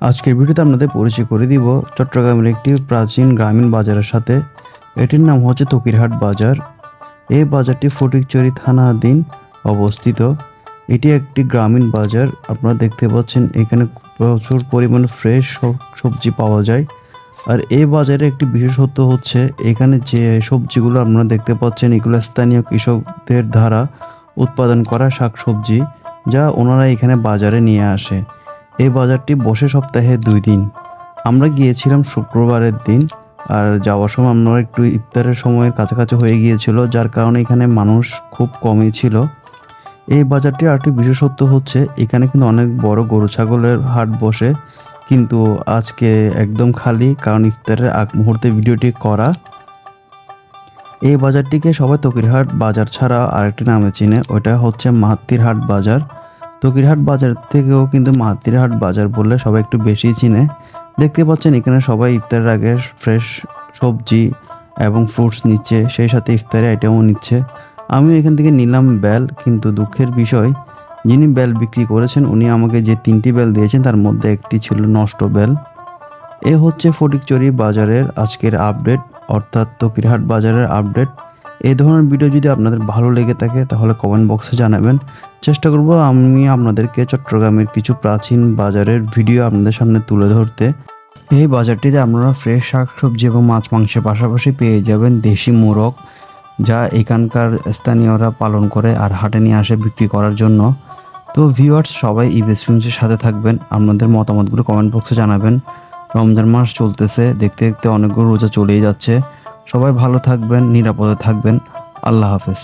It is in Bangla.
আজকের ভিডিওতে আপনাদের পরিচয় করে দিব চট্টগ্রামের একটি প্রাচীন গ্রামীণ বাজারের সাথে। এটির নাম হচ্ছে তকিরহাট বাজার। এই বাজারটি ফটিকচুরি থানাধীন অবস্থিত। এটি একটি গ্রামীণ বাজার। আপনারা দেখতে পাচ্ছেন এখানে প্রচুর পরিমাণে ফ্রেশ সবজি পাওয়া যায়। আর এই বাজারে একটি বিশেষত্ব হচ্ছে এখানে যে সবজিগুলো আপনারা দেখতে পাচ্ছেন, এগুলো স্থানীয় কৃষকদের দ্বারা উৎপাদন করা শাকসবজি, যা ওনারা এখানে বাজারে নিয়ে আসে। এই বাজারটি বসে সপ্তাহে দুই দিন। আমরা গিয়েছিলাম শুক্রবারের দিন, আর যাওয়ার সময় আমরা একটু ইফতারের সময়ের কাছাকাছি হয়ে গিয়েছিল, যার কারণে এখানে মানুষ খুব কমই ছিল। এই বাজারটি আরেকটি বিশেষত্ব হচ্ছে, এখানে কিন্তু অনেক বড় গরু ছাগলের হাট বসে, কিন্তু আজকে একদম খালি, কারণ ইফতারের আগ মুহূর্তে ভিডিওটি করা। এই বাজারটিকে সবাই তকিরহাট বাজার ছাড়া আরেকটি নামে চিনে ওটা হচ্ছে মাহাত্তির হাট বাজার। তকিরহাট বাজার থেকেও কিন্তু মাহাত্তির হাট বাজার বললে সবাই একটু বেশি চিনে। দেখতে পাচ্ছেন এখানে সবাই ইফতারের আগে ফ্রেশ সবজি এবং ফ্রুটস নিচ্ছে, সেই সাথে ইফতারি আইটেমও নিচ্ছে। আমি এখান থেকে নিলাম বেল, কিন্তু দুঃখের বিষয়, যিনি বেল বিক্রি করেছেন, উনি আমাকে যে তিনটি বেল দিয়েছেন, তার মধ্যে একটি ছিল নষ্ট বেল। এ হচ্ছে ফটিকচুরি বাজারের আজকের আপডেট অর্থাৎ তকিরহাট বাজারের আপডেট এই ধরনের ভিডিও যদি আপনাদের ভালো লেগে থাকে, তাহলে কমেন্ট বক্সে জানাবেন। চেষ্টা করব আমি আপনাদেরকে চট্টগ্রামের কিছু প্রাচীন বাজারের ভিডিও আপনাদের সামনে তুলে ধরতে। এই বাজারটিতে আপনারা ফ্রেশ শাকসবজি এবং মাছ মাংসের পাশাপাশি পেয়ে যাবেন দেশি মোরগ, যা এখানকার স্থানীয়রা পালন করে আর হাটে নিয়ে আসে বিক্রি করার জন্য। তো ভিউয়ার্স সবাই ইবেস ফিল্মসের সাথে থাকবেন, আপনাদের মতামতগুলো কমেন্ট বক্সে জানাবেন। রমজান মাস চলতেছে, দেখতে দেখতে অনেকগুলো রোজা চলেই যাচ্ছে। সবাই ভালো থাকবেন নিরাপদে থাকবেন। আল্লাহ হাফেজ।